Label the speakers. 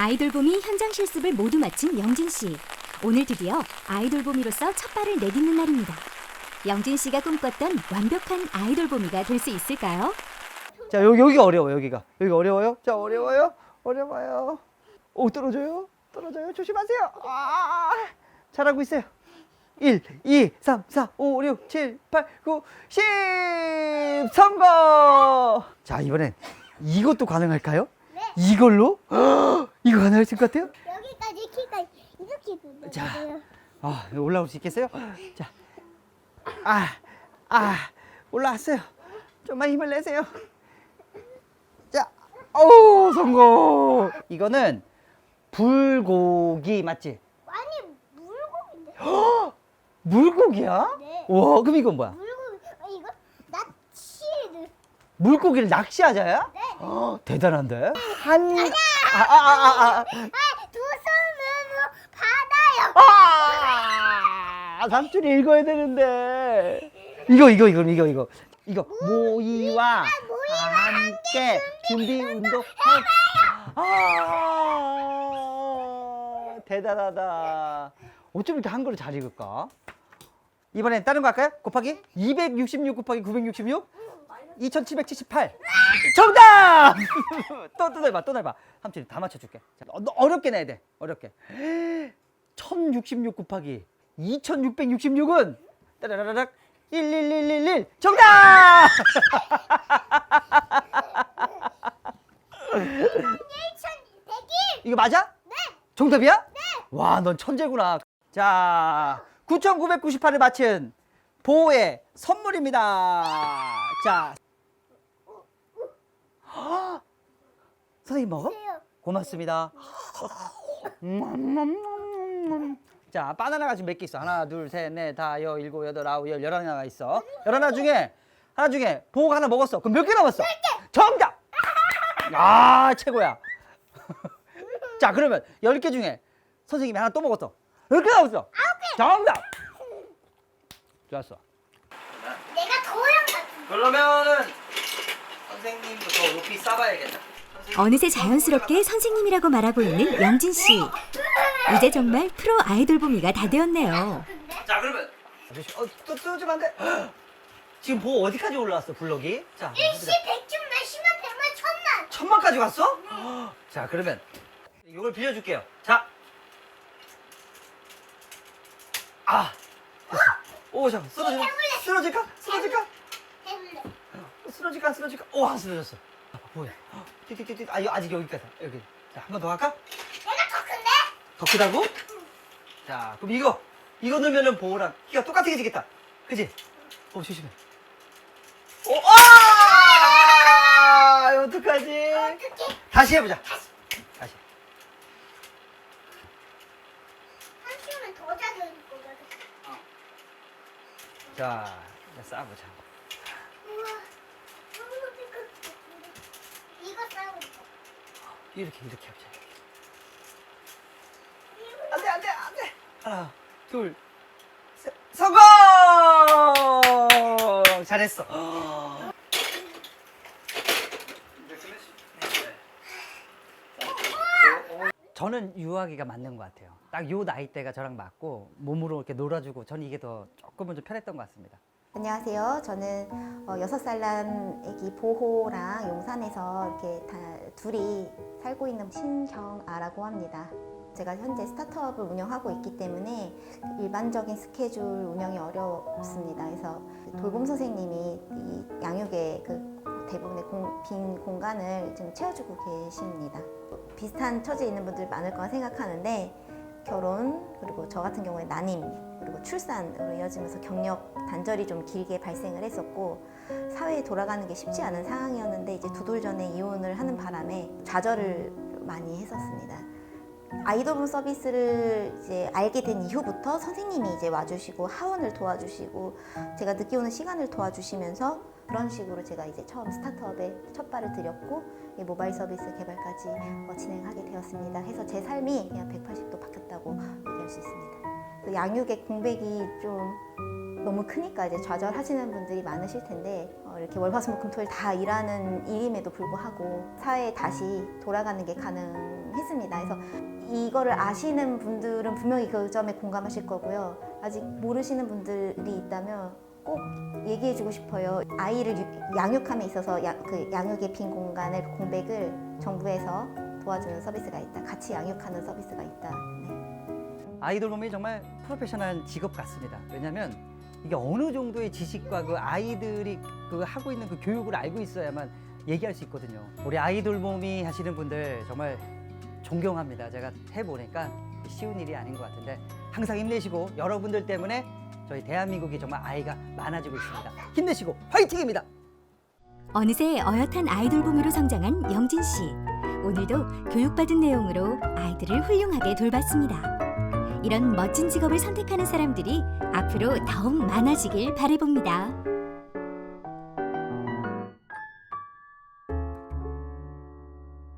Speaker 1: 아이돌봄이 현장 실습을 모두 마친 영진 씨. 오늘 드디어 아이돌봄이로서 첫 발을 내딛는 날입니다. 영진 씨가 꿈꿨던 완벽한 아이돌봄이가 될 수 있을까요?
Speaker 2: 자 여기 여기가 어려워 여기가 여기 어려워요? 자 어려워요? 어려워요. 오 떨어져요? 떨어져요? 조심하세요. 아 잘하고 있어요. 1, 2, 3, 4, 5, 6, 7, 8, 9, 10 성공. 자 이번엔 이것도 가능할까요?
Speaker 3: 네.
Speaker 2: 이걸로? 이거 가능하실 것 같아요?
Speaker 3: 여기까지 키가 이렇게 된다.
Speaker 2: 자. 아 이거 올라올 수 있겠어요? 자, 아, 아 올라왔어요. 좀만 힘을 내세요. 자, 오 성공. 이거는 불고기 맞지?
Speaker 3: 아니 물고기인데.
Speaker 2: 물고기야?
Speaker 3: 네.
Speaker 2: 와, 그럼 이건 뭐야?
Speaker 3: 물고기. 아, 이거 낚시를.
Speaker 2: 물고기를 낚시하자야?
Speaker 3: 네.
Speaker 2: 어, 대단한데? 한, 아, 아, 아, 아, 아,
Speaker 3: 아 두 손으로 받아요.
Speaker 2: 아, 삼촌이 읽어야 되는데. 이거, 이거, 이거, 이거, 이거. 이거, 모이와 함께 준비 운동 해. 아, 대단하다. 어쩜 이렇게 한글을 잘 읽을까? 이번엔 다른 거 할까요? 곱하기? 266 곱하기 966? 2778. 정답! 또, 또 해봐, 또 해봐. 삼촌이 다 맞춰줄게. 자, 어, 너 어렵게 내야 돼. 어렵게. 1066 곱하기 2666은 따라라락 11111 정답!
Speaker 3: 1100일.
Speaker 2: 이거 맞아? 네. 정답이야? 네. 와, 넌 천재구나. 자, 9998을 맞힌 보호의 선물입니다. 자. 헉! 선생님 먹어?
Speaker 3: 세요.
Speaker 2: 고맙습니다. 음, 자, 바나나가 지금 몇 개 있어? 하나, 둘, 셋, 넷, 다, 여, 일곱, 여덟, 아홉, 열, 열하나가 있어. 열하나 중에 하나 중에 보호가 하나 먹었어. 그럼 몇 개 남았어? 정답! 아, 최고야. 자, 그러면 열 개 중에 선생님이 하나 또 먹었어. 몇 개 남았어? 정답! 좋았어.
Speaker 3: 내가 도형 같은.
Speaker 2: 그러면은 선생님도 쌓아야겠다.
Speaker 1: 어느새 자연스럽게 선생님이라고 말하고 있는 영진 씨. 이제 정말 프로 아이돌봄이가 다 되었네요.
Speaker 2: 자 그러면 어, 또안 돼? 지금 보 어디까지 올라왔어 블럭이? 자
Speaker 3: 일시 백중만 십만 백만 천만.
Speaker 2: 천만까지 왔어? 자 그러면 이걸 빌려줄게요 자 아, 됐어. 오, 잠깐, 쓰러져, 쓰러질까? 쓰러질까?
Speaker 3: 해볼래.
Speaker 2: 쓰러질까? 쓰러질까? 오, 안 쓰러졌어. 아, 뭐야? 띠띠띠띠, 아, 이거 아직 여기까지. 여기. 자, 한 번 더 할까?
Speaker 3: 내가 더 큰데?
Speaker 2: 더 크다고? 자, 그럼 이거, 이거 넣으면은 보호랑 키가 똑같게 지겠다. 그지? 오, 조심해. 오, 아! 어떡하지?
Speaker 3: 어떻게?
Speaker 2: 다시 해보자. 다시.
Speaker 3: 한숨은 더 작은 거거든.
Speaker 2: 자, 이제 싸보자.
Speaker 3: 우와. 너무 삐끗. 이거 싸우고 있어.
Speaker 2: 이렇게, 이렇게 해보자. 안 돼, 안 돼, 안 돼. 하나, 둘, 셋. 성공! 잘했어. 저는 유아기가 맞는 것 같아요. 딱 요 나이대가 저랑 맞고 몸으로 이렇게 놀아주고 저는 이게 더 조금은 좀 편했던 것 같습니다.
Speaker 4: 안녕하세요. 저는 어, 여섯 살난 아기 보호랑 용산에서 이렇게 다 둘이 살고 있는 신경아라고 합니다. 제가 현재 스타트업을 운영하고 있기 때문에 일반적인 스케줄 운영이 어렵습니다. 그래서 돌봄 선생님이 이 양육의 그 대부분의 공- 빈 공간을 좀 채워주고 계십니다. 비슷한 처지에 있는 분들 많을 거라 생각하는데 결혼 그리고 저 같은 경우에 난임 그리고 출산으로 이어지면서 경력 단절이 좀 길게 발생을 했었고 사회에 돌아가는 게 쉽지 않은 상황이었는데 이제 두 돌 전에 이혼을 하는 바람에 좌절을 많이 했었습니다. 아이돌분 서비스를 이제 알게 된 이후부터 선생님이 이제 와주시고 하원을 도와주시고 제가 늦게 오는 시간을 도와주시면서 그런 식으로 제가 이제 처음 스타트업에 첫 발을 들였고 이 모바일 서비스 개발까지 어, 진행하게 되었습니다. 해서 제 삶이 그냥 180도 바뀌었다고 얘기할 수 있습니다. 그 양육의 공백이 좀 너무 크니까 이제 좌절하시는 분들이 많으실 텐데 어, 이렇게 월화수목금토일 다 일하는 일임에도 불구하고 사회에 다시 돌아가는 게 가능했습니다. 그래서 이거를 아시는 분들은 분명히 그 점에 공감하실 거고요. 아직 모르시는 분들이 있다면 꼭 얘기해주고 싶어요. 아이를 유- 양육함에 있어서 야- 그 양육의 빈 공간을 공백을 정부에서 도와주는 서비스가 있다. 같이 양육하는 서비스가 있다. 네.
Speaker 2: 아이돌 봄이 정말 프로페셔널 직업 같습니다. 왜냐하면 이게 어느 정도의 지식과 그 아이들이 그 하고 있는 그 교육을 알고 있어야만 얘기할 수 있거든요. 우리 아이돌 봄이 하시는 분들 정말 존경합니다. 제가 해보니까 쉬운 일이 아닌 것 같은데 항상 힘내시고 여러분들 때문에 저희 대한민국이 정말 아이가 많아지고 있습니다. 힘내시고 화이팅입니다.
Speaker 1: 어느새 어엿한 아이돌 봄으로 성장한 영진 씨. 오늘도 교육받은 내용으로 아이들을 훌륭하게 돌봤습니다. 이런 멋진 직업을 선택하는 사람들이 앞으로 더욱 많아지길 바라봅니다.